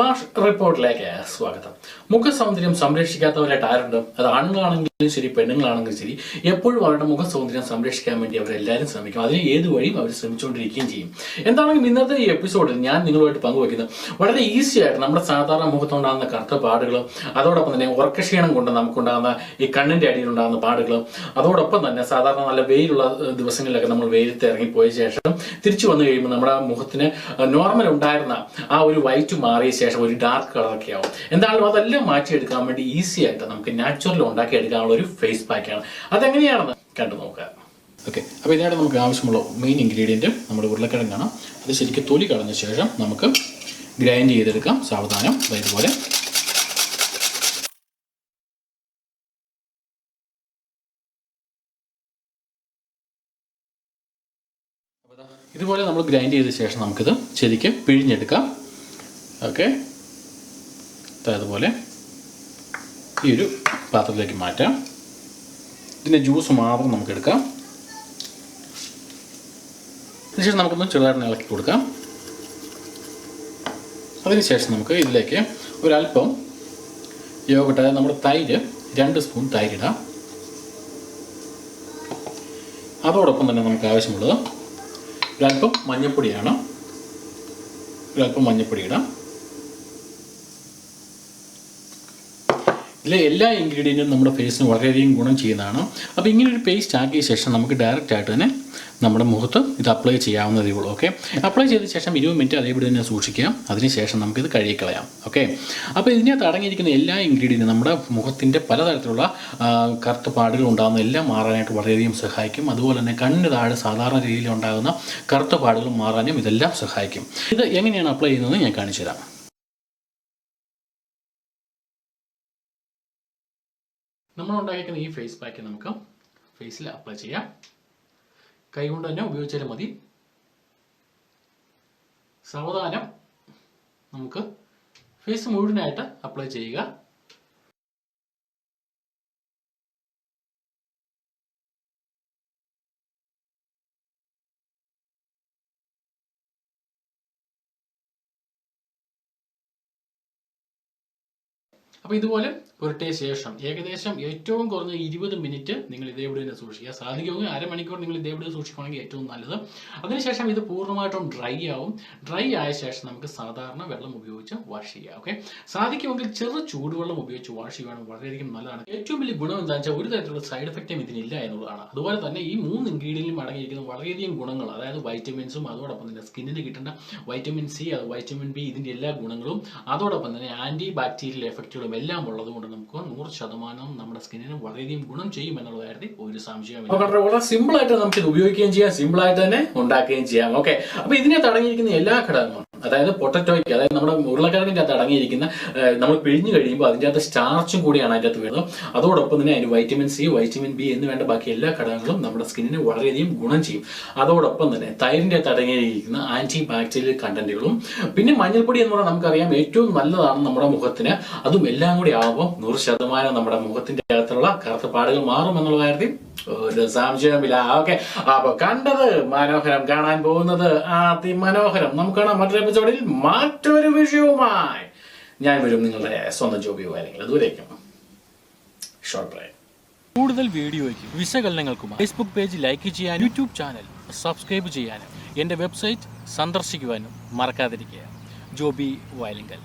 Flash റിപ്പോർട്ടിലേക്ക് സ്വാഗതം. മുഖസൗന്ദര്യം സൗന്ദര്യം സംരക്ഷിക്കാത്തവരായിട്ട് ആരുണ്ട് അത് ആണുങ്ങളാണെങ്കിലും ശരി പെണ്ണുങ്ങളാണെങ്കിലും ശരി എപ്പോഴും അവരുടെ മുഖസൗന്ദര്യം സംരക്ഷിക്കാൻ വേണ്ടി അവരെല്ലാവരും ശ്രമിക്കും. അതിന് ഏത് വഴിയും അവർ ശ്രമിച്ചുകൊണ്ടിരിക്കുകയും ചെയ്യും. എന്താണെങ്കിലും ഇന്നത്തെ ഈ എപ്പിസോഡിൽ ഞാൻ നിങ്ങളുമായിട്ട് പങ്കുവയ്ക്കുന്നത് വളരെ ഈസി ആയിട്ട് നമ്മുടെ സാധാരണ മുഖത്തുണ്ടാകുന്ന കറുത്ത പാടുകൾ അതോടൊപ്പം തന്നെ ഉറക്കക്ഷീണം കൊണ്ട് നമുക്കുണ്ടാകുന്ന ഈ കണ്ണിന്റെ അടിയിൽ ഉണ്ടാകുന്ന പാടുകൾ അതോടൊപ്പം തന്നെ സാധാരണ നല്ല വെയിലുള്ള ദിവസങ്ങളിലൊക്കെ നമ്മൾ വെയിലത്ത് ഇറങ്ങിപ്പോയ ശേഷം തിരിച്ചു വന്നു കഴിയുമ്പോൾ നമ്മുടെ മുഖത്തിന് നോർമൽ ഉണ്ടായിരുന്ന ആ ഒരു വൈറ്റ് മാറിയ ശേഷം ഒരു ഡാർക്ക് കളറൊക്കെ ആവും. എന്തായാലും അതെല്ലാം മാറ്റിയെടുക്കാൻ വേണ്ടി ഈസി ആയിട്ട് നമുക്ക് നാച്ചുറൽ ഉണ്ടാക്കിയെടുക്കാനുള്ള ഒരു ഫേസ് പാക്കാണ് അതെങ്ങനെയാണെന്ന് കണ്ടു നോക്കുക. ഓക്കെ അപ്പോൾ ഇതിനായിട്ട് നമുക്ക് ആവശ്യമുള്ള മെയിൻ ഇൻഗ്രീഡിയന്റ് നമ്മുടെ ഉരുളക്കിഴങ്ങാണ്. അത് ശരിക്കും തൊലി കളഞ്ഞ ശേഷം നമുക്ക് ഗ്രൈൻഡ് ചെയ്തെടുക്കാം. സാവധാനം. ഇതുപോലെ ഇതുപോലെ നമ്മൾ ഗ്രൈൻഡ് ചെയ്ത ശേഷം നമുക്കിത് ശരിക്കും പിഴിഞ്ഞെടുക്കാം. ഓക്കെ. അതുപോലെ ഈ ഒരു പാത്രത്തിലേക്ക് മാറ്റാം. ഇതിന്റെ ജ്യൂസ് മാത്രം നമുക്ക് എടുക്കാം. അതിനുശേഷം നമുക്കൊന്ന് ചെറുതായിട്ട് ഇളക്കി കൊടുക്കാം. അതിനുശേഷം നമുക്ക് ഇതിലേക്ക് ഒരല്പം യോഗട്ട് അതായത് നമ്മുടെ തൈര് രണ്ട് സ്പൂൺ തൈരിടാം. അതോടൊപ്പം തന്നെ നമുക്ക് ആവശ്യമുള്ളത് ഒരല്പം മഞ്ഞപ്പൊടിയാണ്. ഒരല്പം മഞ്ഞപ്പൊടി ഇടാം ഇതിലെ എല്ലാ ഇൻഗ്രീഡിയന്റും നമ്മുടെ ഫേസിന് വളരെയധികം ഗുണം ചെയ്യുന്നതാണ്. അപ്പോൾ ഇങ്ങനെ ഒരു പേസ്റ്റ് ആക്കിയ ശേഷം നമുക്ക് ഡയറക്റ്റ് ആയിട്ട് തന്നെ നമ്മുടെ മുഖത്ത് ഇത് അപ്ലൈ ചെയ്യാവുന്നതേ ഉള്ളൂ ഓക്കെ അപ്ലൈ ചെയ്ത ശേഷം ഇരുപത് മിനിറ്റ് അതേപടി തന്നെ സൂക്ഷിക്കുക അതിനുശേഷം നമുക്കിത് കഴുകിക്കളയാം ഓക്കെ അപ്പോൾ ഇതിനകത്ത് അടങ്ങിയിരിക്കുന്ന എല്ലാ ഇൻഗ്രീഡിയന്റും നമ്മുടെ മുഖത്തിന്റെ പലതരത്തിലുള്ള കറുത്ത പാടുകൾ ഉണ്ടാകുന്ന എല്ലാം മാറാനായിട്ട് വളരെയധികം സഹായിക്കും. അതുപോലെ തന്നെ കണ്ണിന് താഴെ സാധാരണ രീതിയിൽ ഉണ്ടാകുന്ന കറുത്ത പാടുകൾ മാറാനും ഇതെല്ലാം സഹായിക്കും. ഇത് എങ്ങനെയാണ് അപ്ലൈ ചെയ്യുന്നത് ഞാൻ കാണിച്ചു തരാം നമ്മൾ ഉണ്ടാക്കിയിരിക്കുന്ന ഈ ഫേസ് പാക്ക് നമുക്ക് ഫേസിൽ അപ്ലൈ ചെയ്യാം. കൈകൊണ്ട് തന്നെ ഉപയോഗിച്ചാലും മതി. സാവധാനം നമുക്ക് ഫേസ് മുഴുവനായിട്ട് അപ്ലൈ ചെയ്യുക. അപ്പോൾ ഇതുപോലെ പുരട്ടിയ ശേഷം ഏകദേശം ഏറ്റവും കുറഞ്ഞ ഇരുപത് മിനിറ്റ് നിങ്ങൾ ഇതേവിടെ തന്നെ സൂക്ഷിക്കുക. സാധിക്കുമെങ്കിൽ അരമണിക്കൂർ നിങ്ങൾ ഇതേവിടെ സൂക്ഷിക്കുകയാണെങ്കിൽ ഏറ്റവും നല്ലത്. അതിനുശേഷം ഇത് പൂർണമായിട്ടും ഡ്രൈ ആവും. ഡ്രൈ ആയ ശേഷം നമുക്ക് സാധാരണ വെള്ളം ഉപയോഗിച്ച് വാഷ് ചെയ്യാം. ഓക്കെ? സാധിക്കുമെങ്കിൽ ചെറു ചൂടുവെള്ളം ഉപയോഗിച്ച് വാഷ് ചെയ്യുകയാണ് വളരെയധികം നല്ലതാണ്. ഏറ്റവും വലിയ ഗുണം എന്താണെന്ന് വെച്ചാൽ ഒരു തരത്തിലുള്ള സൈഡ് എഫക്റ്റും ഇതിനില്ല എന്നുള്ളതാണ്. അതുപോലെ തന്നെ ഈ മൂന്ന് ഇൻഗ്രീഡിയന്റിലും അടങ്ങിയിരിക്കുന്ന വളരെയധികം ഗുണങ്ങൾ അതായത് വൈറ്റമിൻസും അതോടൊപ്പം തന്നെ സ്കിന്നിന് കിട്ടേണ്ട വൈറ്റമിൻ സി അത് വൈറ്റമിൻ ബി ഇതിന്റെ എല്ലാ ഗുണങ്ങളും അതോടൊപ്പം തന്നെ ആന്റി ബാക്ടീരിയൽ എഫക്റ്റുകളും എല്ലാം ഉള്ളത് കൊണ്ട് നമുക്ക് നൂറ് ശതമാനം നമ്മുടെ സ്കിന്നിന് വളരെയധികം ഗുണം ചെയ്യും എന്നുള്ള കാര്യത്തിൽ ഒരു സംശയമില്ല വളരെ സിമ്പിൾ ആയിട്ട് നമുക്ക് ഇത് ഉപയോഗിക്കുകയും ചെയ്യാം. സിമ്പിൾ ആയിട്ട് തന്നെ ഉണ്ടാക്കുകയും ചെയ്യാം. ഓക്കെ അപ്പൊ ഇതിനെ തടങ്ങിയിരിക്കുന്ന എല്ലാ ഘടകങ്ങളും അതായത് പൊട്ടറ്റോയ്ക്ക് അതായത് നമ്മുടെ ഉരുളക്കിഴങ്ങിന്റെ അകത്ത് അടങ്ങിയിരിക്കുന്ന നമ്മൾ പിഴിഞ്ഞു കഴിയുമ്പോൾ അതിന്റെ അകത്ത് സ്റ്റാർച്ചും കൂടിയാണ് അതിന്റെ അകത്ത് വരുന്നത്. അതോടൊപ്പം തന്നെ അതിന് വൈറ്റമിൻ സി വൈറ്റമിൻ ബി എന്ന് വേണ്ട ബാക്കി എല്ലാ ഘടകങ്ങളും നമ്മുടെ സ്കിന്നിന് വളരെയധികം ഗുണം ചെയ്യും. അതോടൊപ്പം തന്നെ തൈരിന്റെ അകത്ത് അടങ്ങിയിരിക്കുന്ന ആന്റി ബാക്ടീരിയൽ കണ്ടന്റുകളും പിന്നെ മഞ്ഞൾപ്പൊടി എന്ന് പറഞ്ഞാൽ നമുക്കറിയാം ഏറ്റവും നല്ലതാണ് നമ്മുടെ മുഖത്തിന്. അതും എല്ലാം കൂടി ആകുമ്പോൾ നൂറ് ശതമാനം നമ്മുടെ മുഖത്തിന്റെ അകത്തുള്ള കറുത്ത പാടുകൾ മാറും എന്നുള്ള കാര്യത്തിൽ സംശയമില്ല ഓക്കെ അപ്പൊ കണ്ടത് മനോഹരം കാണാൻ പോകുന്നത് അതിമനോഹരം നമുക്ക് കാണാം മറ്റൊരു എപ്പിസോഡിൽ മറ്റൊരു വിഷയവുമായി. ഞാൻ വരും നിങ്ങളുടെ സ്വന്തം ജോബിയോ അല്ലെങ്കിൽ ദൂരേക്കും. ഷോർട്ട് കൂടുതൽ വീഡിയോയ്ക്ക് വിശകലനങ്ങൾക്കും ഫേസ്ബുക്ക് പേജ് ലൈക്ക് ചെയ്യാനും യൂട്യൂബ് ചാനൽ സബ്സ്ക്രൈബ് ചെയ്യാനും എന്റെ വെബ്സൈറ്റ് സന്ദർശിക്കുവാനും മറക്കാതിരിക്കുക. ജോബി വയലിങ്കൽ